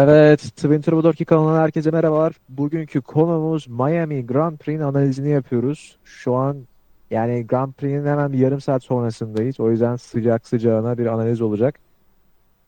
Evet, Twin Turbo 4 kanalına herkese merhabalar. Bugünkü konumuz Miami Grand Prix'in analizini yapıyoruz. Şu an yani Grand Prix'nin hemen bir yarım saat sonrasındayız. O yüzden sıcak sıcağına bir analiz olacak.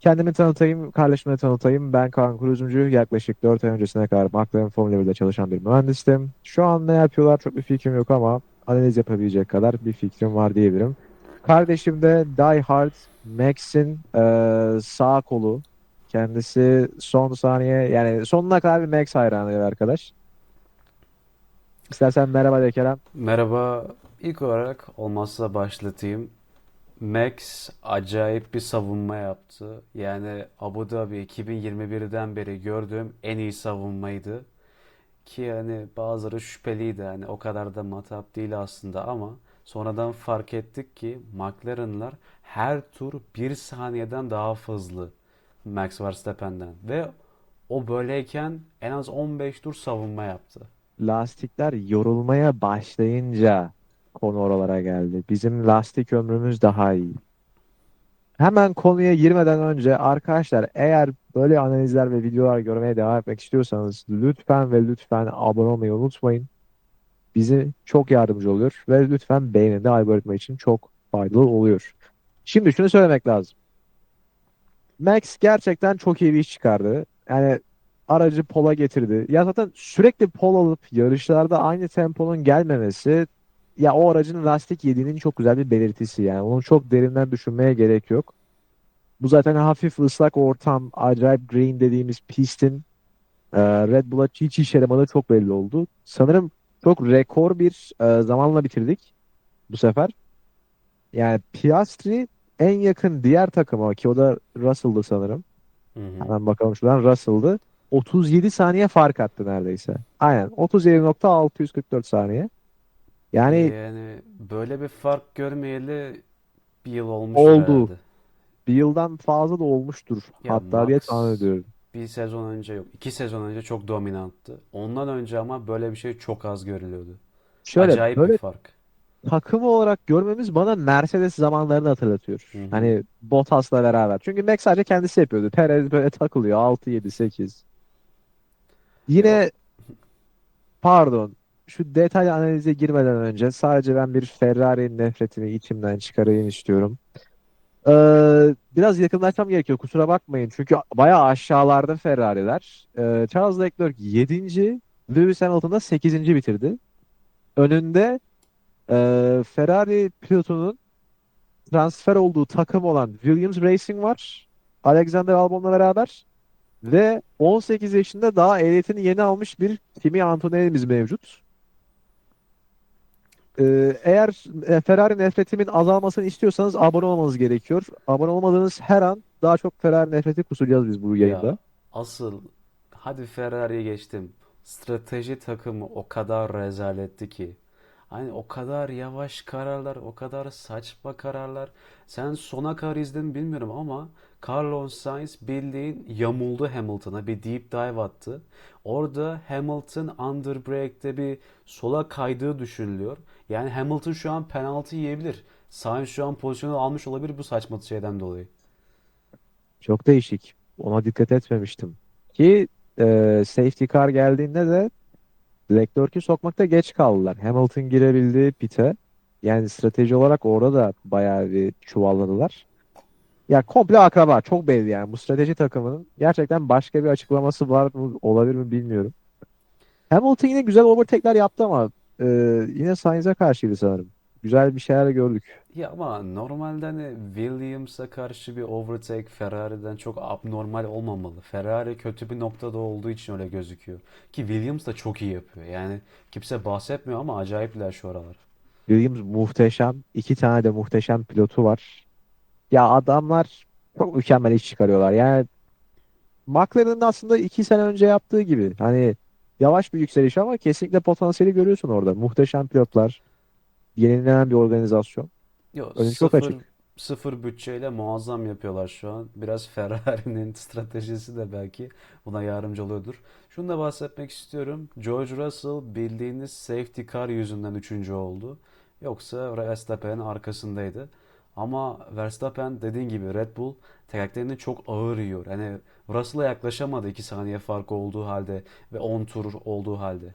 Kendimi tanıtayım, kardeşimi de tanıtayım. Ben Kaan Kuruzumcu. Yaklaşık 4 ay öncesine kadar McLaren Formula 1'de çalışan bir mühendistim. Şu an ne yapıyorlar çok bir fikrim yok ama analiz yapabilecek kadar bir fikrim var diyebilirim. Kardeşim de Die Hard Max'in eee, sağ kolu. Kendisi son saniye yani sonuna kadar bir Max hayranı arkadaş. İstersen merhaba de Kerem. Merhaba. İlk olarak olmazsa başlatayım. Max acayip bir savunma yaptı. Yani Abu Dhabi 2021'den beri gördüğüm en iyi savunmaydı. Ki yani bazıları şüpheliydi. Hani o kadar da matap değil aslında ama sonradan fark ettik ki McLaren'lar her tur bir saniyeden daha hızlı Max Verstappen'den. Ve o böyleyken en az 15 tur savunma yaptı. Lastikler yorulmaya başlayınca konu oralara geldi. Bizim lastik ömrümüz daha iyi. Hemen konuya girmeden önce arkadaşlar eğer böyle analizler ve videolar görmeye devam etmek istiyorsanız lütfen ve lütfen abone olmayı unutmayın. Bizi çok yardımcı oluyor ve lütfen beğenin de algoritma için çok faydalı oluyor. Şimdi şunu söylemek lazım. Max gerçekten çok iyi bir iş çıkardı. Yani aracı pola getirdi. Ya zaten sürekli pol alıp yarışlarda aynı temponun gelmemesi ya o aracın lastik yediğinin çok güzel bir belirtisi yani. Onu çok derinden düşünmeye gerek yok. Bu zaten hafif ıslak ortam, acayip green dediğimiz pistin e, Red Bull'a hiç işe yaramadığı çok belli oldu. Sanırım çok rekor bir e, zamanla bitirdik bu sefer. Yani Piastri en yakın diğer takıma ki o da Russell'dı sanırım. Hı hı. Hemen bakalım şuradan Russell'dı. 37 saniye fark attı neredeyse. Aynen 37.644 saniye. Yani Yani böyle bir fark görmeyeli bir yıl olmuş oldu. herhalde. Bir yıldan fazla da olmuştur Ya hatta diye tahmin Max ediyorum. bir sezon önce yok. iki sezon önce çok dominanttı. Ondan önce ama böyle bir şey çok az görülüyordu. Şöyle Acayip bir böyle fark. Takımı olarak görmemiz bana Mercedes zamanlarını hatırlatıyor. Hı hı. Hani Bottas'la beraber. Çünkü Max sadece kendisi yapıyordu. Perez böyle takılıyor 6 7 8. Ya, Yine pardon şu detaylı analize girmeden önce sadece ben bir Ferrari nefretimi içimden çıkarayım istiyorum. Ee, biraz yakınlaşmam gerekiyor. Kusura bakmayın. Çünkü bayağı aşağılarda Ferrari'ler. Ee, Charles Leclerc 7. Lewis Hamilton da 8. bitirdi. Önünde e, Ferrari pilotunun transfer olduğu takım olan Williams Racing var. Alexander Albon'la beraber. Ve 18 yaşında daha ehliyetini yeni almış bir Kimi Antonelli'miz mevcut. Ee, eğer e, Ferrari nefretimin azalmasını istiyorsanız abone olmanız gerekiyor. Abone olmadığınız her an daha çok Ferrari nefreti kusacağız biz bu ya yayında. asıl hadi Ferrari'ye geçtim. Strateji takımı o kadar rezaletti ki. Hani o kadar yavaş kararlar, o kadar saçma kararlar. Sen sona kadar izledin mi bilmiyorum ama Carlos Sainz bildiğin yamuldu Hamilton'a. Bir deep dive attı. Orada Hamilton under brake'te bir sola kaydığı düşünülüyor. Yani Hamilton şu an penaltı yiyebilir. Sainz şu an pozisyonu almış olabilir bu saçma şeyden dolayı. Çok değişik. Ona dikkat etmemiştim. Ki e, safety car geldiğinde de Leclerc'i sokmakta geç kaldılar. Hamilton girebildi pite. Yani strateji olarak orada da bayağı bir çuvalladılar. Ya komple akraba. Çok belli yani. Bu strateji takımının gerçekten başka bir açıklaması var mı, olabilir mi bilmiyorum. Hamilton yine güzel overtake'ler yaptı ama e, yine Sainz'e karşıydı sanırım. Güzel bir şeyler gördük. Ya ama normalde hani Williams'a karşı bir overtake Ferrari'den çok abnormal olmamalı. Ferrari kötü bir noktada olduğu için öyle gözüküyor. Ki Williams da çok iyi yapıyor. Yani kimse bahsetmiyor ama acayipler şu aralar. Williams muhteşem. iki tane de muhteşem pilotu var. Ya adamlar çok mükemmel iş çıkarıyorlar. Yani McLaren'ın aslında iki sene önce yaptığı gibi. Hani yavaş bir yükseliş ama kesinlikle potansiyeli görüyorsun orada. Muhteşem pilotlar, yenilenen bir organizasyon. Yo Önü çok sıfır açık. sıfır bütçeyle muazzam yapıyorlar şu an. Biraz Ferrari'nin stratejisi de belki buna yardımcı oluyordur. Şunu da bahsetmek istiyorum. George Russell bildiğiniz safety car yüzünden üçüncü oldu. Yoksa Verstappen'in arkasındaydı. Ama Verstappen dediğin gibi Red Bull tekerlerini çok ağır yiyor. Hani Russell'a yaklaşamadı 2 saniye fark olduğu halde ve 10 tur olduğu halde.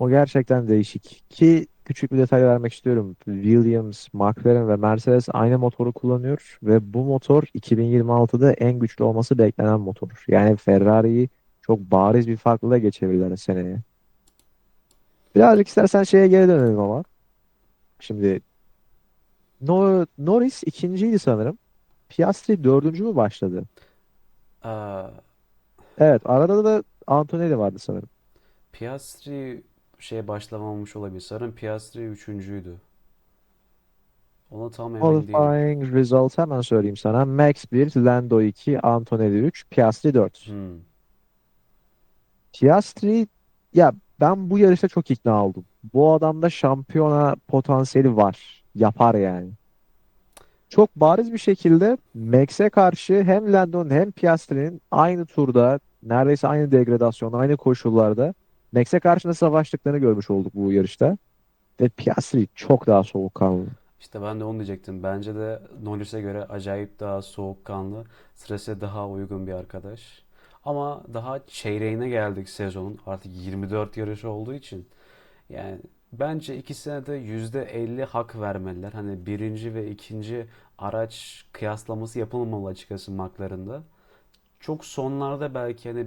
O gerçekten değişik. Ki küçük bir detay vermek istiyorum. Williams, McLaren ve Mercedes aynı motoru kullanıyor ve bu motor 2026'da en güçlü olması beklenen motor. Yani Ferrari'yi çok bariz bir farkla geçebilirler seneye. Birazcık istersen şeye geri dönelim ama. Şimdi No- Norris ikinciydi sanırım. Piastri dördüncü mü başladı? Ee, Evet, arada da Antonelli vardı sanırım. Piastri şeye başlamamış olabilir. Sanırım Piastri üçüncüydü. Ona tam emin değilim. Qualifying results hemen söyleyeyim sana. Max 1, Lando 2, Antonelli 3, Piastri 4. Hmm. Piastri ya ben bu yarışta çok ikna oldum. Bu adamda şampiyona potansiyeli var. Yapar yani. Çok bariz bir şekilde Max'e karşı hem Lando'nun hem Piastri'nin aynı turda neredeyse aynı degradasyonda, aynı koşullarda Max'e karşı nasıl savaştıklarını görmüş olduk bu yarışta. Ve Piastri çok daha soğukkanlı. İşte ben de onu diyecektim. Bence de Norris'e göre acayip daha soğukkanlı, strese daha uygun bir arkadaş. Ama daha çeyreğine geldik sezonun. Artık 24 yarış olduğu için. Yani bence ikisine de %50 hak vermeliler. Hani birinci ve ikinci araç kıyaslaması yapılmamalı açıkçası McLaren'da. Çok sonlarda belki hani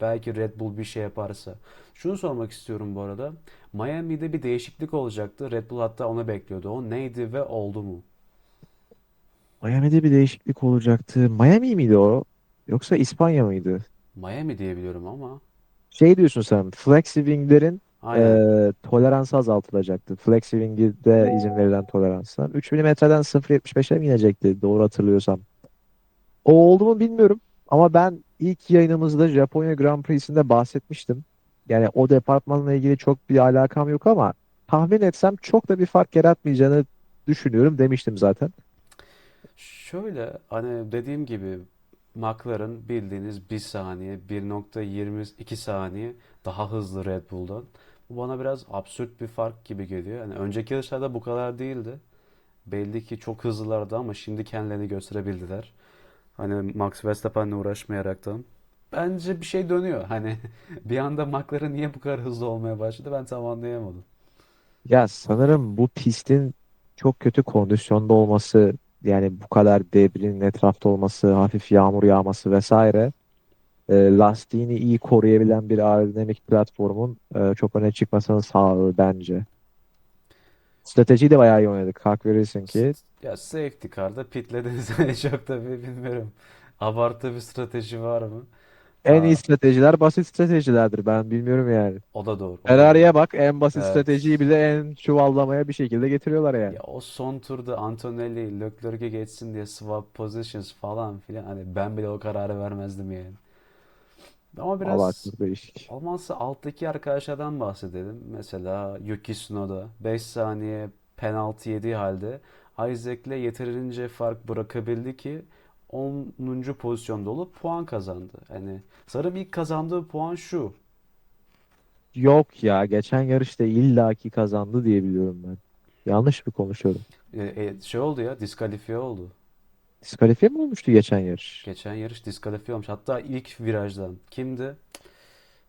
belki Red Bull bir şey yaparsa. Şunu sormak istiyorum bu arada. Miami'de bir değişiklik olacaktı. Red Bull hatta onu bekliyordu. O neydi ve oldu mu? Miami'de bir değişiklik olacaktı. Miami miydi o? Yoksa İspanya mıydı? Miami diye biliyorum ama. Şey diyorsun sen, flexi-wing'lerin Aynen. e, toleransı azaltılacaktı. Flexi-wing'de izin verilen toleranslar. 3 milimetreden 0.75'e mi inecekti? Doğru hatırlıyorsam. O oldu mu bilmiyorum. Ama ben ilk yayınımızda Japonya Grand Prix'sinde bahsetmiştim. Yani o departmanla ilgili çok bir alakam yok ama tahmin etsem çok da bir fark yaratmayacağını düşünüyorum demiştim zaten. Şöyle hani dediğim gibi McLaren bildiğiniz bir saniye 1.22 saniye daha hızlı Red Bull'dan. Bu bana biraz absürt bir fark gibi geliyor. Yani önceki yarışlarda bu kadar değildi. Belli ki çok hızlılardı ama şimdi kendilerini gösterebildiler. Hani Max Verstappen'le uğraşmayaraktan. Bence bir şey dönüyor. Hani bir anda McLaren niye bu kadar hızlı olmaya başladı ben tam anlayamadım. Ya sanırım bu pistin çok kötü kondisyonda olması yani bu kadar debrinin etrafta olması, hafif yağmur yağması vesaire e, lastiğini iyi koruyabilen bir aerodinamik platformun e, çok öne çıkmasını sağladı bence. Stratejiyi de bayağı iyi oynadık. Hak verirsin ki. Ya safety car'da pitlediniz. Hani çok da bir bilmiyorum. Abartı bir strateji var mı? En iyi Aa, stratejiler basit stratejilerdir. Ben bilmiyorum yani. o da doğru. O da doğru. Ferrari'ye bak en basit Evet. stratejiyi bile en çuvallamaya bir şekilde getiriyorlar yani. Ya o son turda Antonelli Leclerc'e geçsin diye swap positions falan filan. Hani ben bile o kararı vermezdim yani. Ama biraz çok değişik. olmazsa alttaki arkadaşlardan bahsedelim. Mesela Yuki Tsunoda 5 saniye penaltı yediği halde Isaac'le yeterince fark bırakabildi ki onuncu pozisyonda olup puan kazandı. Yani sanırım ilk kazandığı puan şu. Yok ya geçen yarışta illaki kazandı diye biliyorum ben. Yanlış mı konuşuyorum? E, e, şey oldu ya diskalifiye oldu. Diskalifiye mi olmuştu geçen yarış? Geçen yarış diskalifiye olmuş. Hatta ilk virajdan. Kimdi?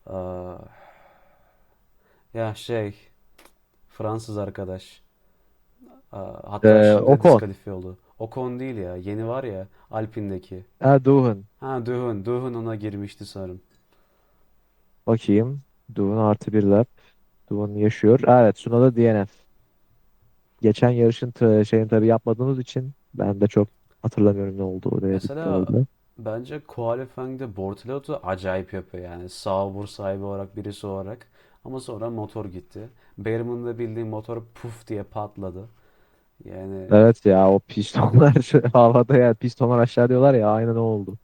Aa, ya şey Fransız arkadaş. Aa, hatta Ee, şimdi Ocon. diskalifiye oldu. Ocon değil ya. Yeni var ya Alpine'deki. Erdoğan. Ha Doohan. Doohan ona girmişti sanırım. Bakayım. Doğan artı bir lap. Doğan yaşıyor. Evet Tsunoda DNF. Geçen yarışın t- şeyini tabii yapmadığımız için ben de çok hatırlamıyorum ne oldu oraya Mesela orada. bence qualifying'de Bortoleto acayip yapıyor yani. Sauber sahibi olarak birisi olarak. Ama sonra motor gitti. Behrman'ın da bildiğin motor puf diye patladı. Yani Evet ya o pistonlar havada ya pistonlar aşağı diyorlar ya aynen o oldu.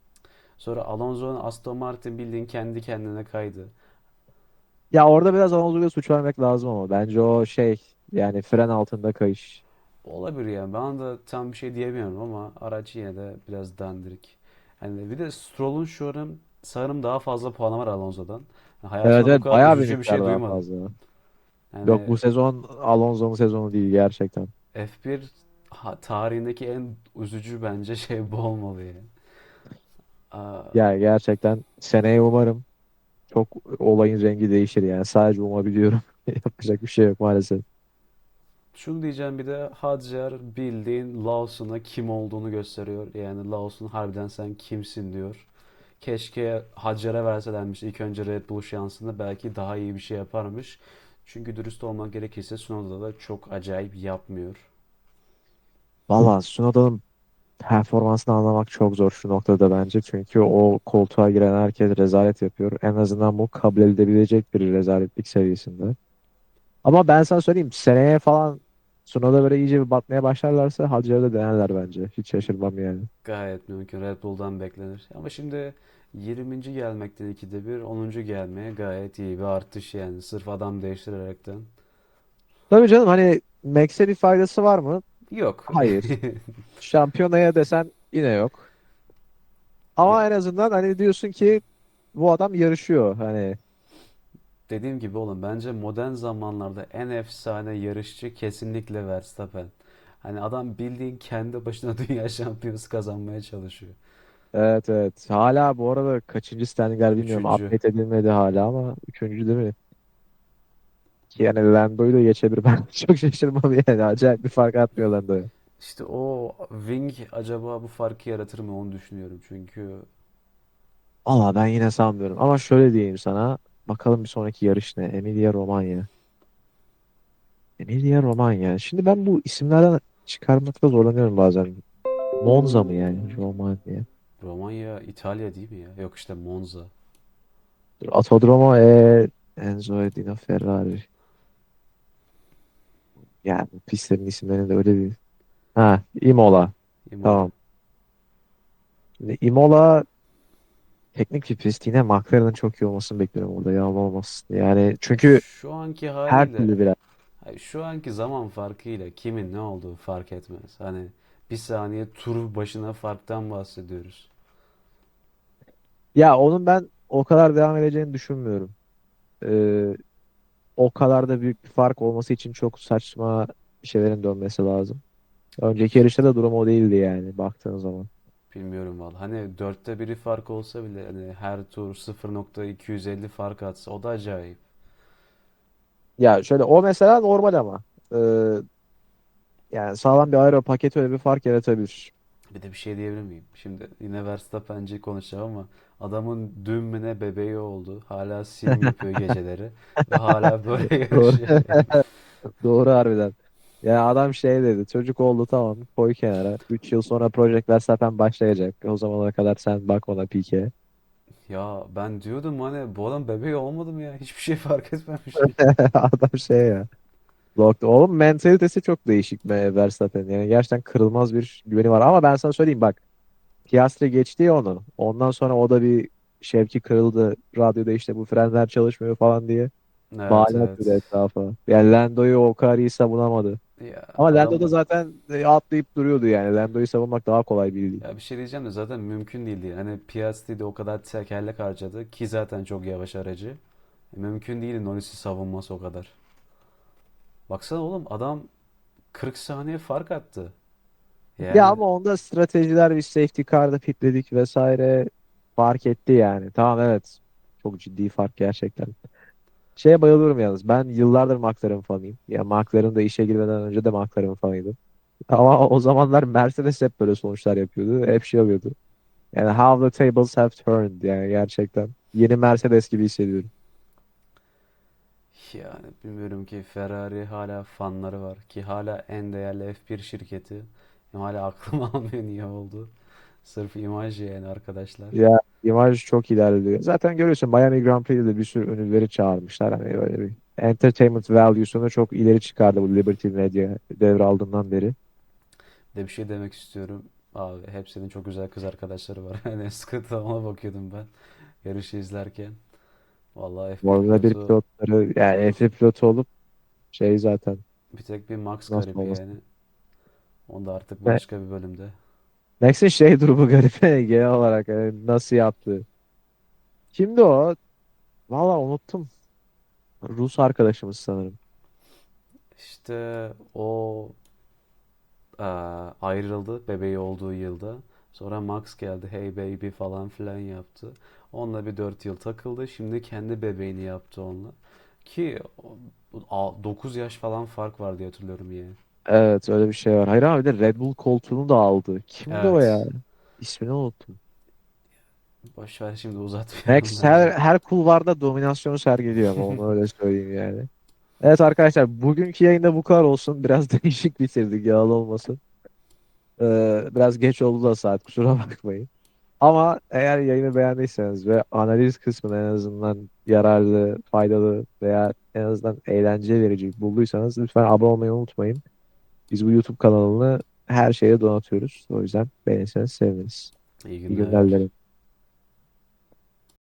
Sonra Alonso'nun Aston Martin bildiğin kendi kendine kaydı. Ya orada biraz Alonso'ya suç vermek lazım ama bence o şey yani fren altında kayış. Olabilir yani. Ben de tam bir şey diyemiyorum ama araç yine de biraz dandirik. Yani bir de Stroll'un şu an sanırım daha fazla puanı var Alonso'dan. Yani Evet hayatımda bu evet kadar bayağı bir üzücü bir miktar şey daha duymadım. fazla. Yok Yani bu sezon Alonso'nun sezonu değil gerçekten. F1 ha, tarihindeki en üzücü bence şey bu olmalı yani. Aa, Ya gerçekten seneye umarım çok olayın rengi değişir yani. Sadece umabiliyorum. Yapacak bir şey yok maalesef. şunu diyeceğim bir de Hadjer bildiğin Lawson'a kim olduğunu gösteriyor. Yani Lawson harbiden sen kimsin diyor. Keşke Hadjer'e verselermiş ilk önce Red Bull şansını belki daha iyi bir şey yaparmış. Çünkü dürüst olmak gerekirse Tsunoda da çok acayip yapmıyor. Valla Tsunoda'nın performansını anlamak çok zor şu noktada bence. Çünkü o koltuğa giren herkes rezalet yapıyor. En azından bu kabul edilebilecek bir rezaletlik seviyesinde. Ama ben sana söyleyeyim seneye falan Tsunoda böyle iyice bir batmaya başlarlarsa da denerler bence. Hiç şaşırmam yani. Gayet mümkün. Red Bull'dan beklenir. Ama şimdi 20. gelmekten ikide bir, 10. gelmeye gayet iyi bir artış yani. Sırf adam değiştirerekten. Tabii canım hani Max'e bir faydası var mı? Yok. Hayır. Şampiyonaya desen yine yok. Ama en azından hani diyorsun ki bu adam yarışıyor. Hani dediğim gibi oğlum bence modern zamanlarda en efsane yarışçı kesinlikle Verstappen. Hani adam bildiğin kendi başına dünya şampiyonası kazanmaya çalışıyor. Evet evet. Hala bu arada kaçıncı standingler bilmiyorum. Üçüncü. Update edilmedi hala ama üçüncü değil mi? Ki yani Lando'yu da geçebilir. Ben çok şaşırmam yani. Acayip bir fark atmıyor Lando'ya. İşte o Wing acaba bu farkı yaratır mı onu düşünüyorum. Çünkü Valla ben yine sanmıyorum. Ama şöyle diyeyim sana. Bakalım bir sonraki yarış ne? Emilia Romagna. Emilia Romagna. Şimdi ben bu isimlerden çıkarmakta zorlanıyorum bazen. Monza mı yani? Romagna. Romanya İtalya değil mi ya? Yok işte Monza. Dur, Autodromo e Enzo Edina Ferrari. Yani pistlerin isimlerinde öyle bir... Ha, Imola. Imola. Tamam. Şimdi Imola teknik bir pist. Yine McLaren'ın çok iyi olmasını bekliyorum orada. Yalan olmasın. Yani çünkü Şu anki her haliyle türlü biraz. Şu anki zaman farkıyla kimin ne olduğu fark etmez. Hani bir saniye tur başına farktan bahsediyoruz. Ya onun ben o kadar devam edeceğini düşünmüyorum. Ee, o kadar da büyük bir fark olması için çok saçma şeylerin dönmesi lazım. Önceki yarışta da durum o değildi yani baktığın zaman. Bilmiyorum vallahi. Hani dörtte biri fark olsa bile hani her tur 0.250 fark atsa o da acayip. Ya şöyle o mesela normal ama. Ee, yani sağlam bir aero paket öyle bir fark yaratabilir. Bir de bir şey diyebilir miyim? Şimdi yine Verstappen'ci konuşacağım ama adamın dün mü ne bebeği oldu. Hala sim yapıyor geceleri ve hala böyle Doğru. yarışıyor. Doğru harbiden. Ya adam şey dedi. Çocuk oldu tamam koy kenara. 3 yıl sonra Project Verstappen başlayacak. O zamana kadar sen bak ona pike. Ya ben diyordum hani bu adam bebeği olmadı mı ya? Hiçbir şey fark etmemiş. Adam şey ya. Locked. Oğlum mentalitesi çok değişik be Verstappen. Yani gerçekten kırılmaz bir güveni var. Ama ben sana söyleyeyim bak. Piastri geçti ya onu. Ondan sonra o da bir şevki kırıldı. Radyoda işte bu frenler çalışmıyor falan diye. Evet atıyordu evet. etrafa. Yani Lando'yu o kadar iyi savunamadı. Ya Ama Lando da zaten e, atlayıp duruyordu yani. Lando'yu savunmak daha kolay bir değil. ya bir şey diyeceğim de zaten mümkün değildi. Hani Piastri de o kadar tekerlek harcadı ki zaten çok yavaş aracı. E, mümkün değil Norris'i savunması o kadar. Baksana oğlum adam 40 saniye fark attı. Ya Yani ama onda stratejiler bir safety car'da pitledik vesaire fark etti yani. Tamam evet. Çok ciddi fark gerçekten. Şeye bayılıyorum yalnız. Ben yıllardır McLaren fanıyım. Ya McLaren da işe girmeden önce de McLaren fanıydım. Ama o zamanlar Mercedes hep böyle sonuçlar yapıyordu. Hep şey oluyordu. Yani how the tables have turned yani gerçekten. Yeni Mercedes gibi hissediyorum. Yani bilmiyorum ki Ferrari hala fanları var ki hala en değerli F1 şirketi. Hala aklım almıyor niye oldu. Sırf imaj yani arkadaşlar. Ya imaj çok ilerliyor. Zaten görüyorsun Miami Grand Prix'de de bir sürü ünlüleri çağırmışlar. Hani böyle bir entertainment value'sunu çok ileri çıkardı bu Liberty Media devraldığından beri. Bir de bir şey demek istiyorum. Abi hepsinin çok güzel kız arkadaşları var. Yani sıkıntı ona bakıyordum ben yarışı izlerken. Vallahi F1 Formula 1 pilotu pilotları yani F1 pilotu olup şey zaten bir tek bir Max nasıl garip olmasın. yani. Onu da artık başka bir bölümde. Max'in şey durumu garip genel olarak hani nasıl yaptı. Kimdi o? Valla unuttum. Rus arkadaşımız sanırım. İşte o aa, ayrıldı bebeği olduğu yılda. Sonra Max geldi hey baby falan filan yaptı. Onunla bir 4 yıl takıldı. Şimdi kendi bebeğini yaptı onunla. Ki 9 yaş falan fark var diye hatırlıyorum yani. Evet öyle bir şey var. Hayır abi de Red Bull koltuğunu da aldı. Kimdi o ya? Evet. İsmini unuttum. Boş ver şimdi uzatmayalım Max her, bence. her kulvarda dominasyonu sergiliyor ama onu öyle söyleyeyim yani. Evet arkadaşlar bugünkü yayında bu kadar olsun. Biraz değişik bitirdik yağlı olmasın. Ee, biraz geç oldu da saat kusura bakmayın. Ama eğer yayını beğendiyseniz ve analiz kısmını en azından yararlı, faydalı veya en azından eğlence verici bulduysanız lütfen abone olmayı unutmayın. Biz bu YouTube kanalını her şeye donatıyoruz. O yüzden beğenirseniz seviniriz. İyi İyi günler. günler dilerim.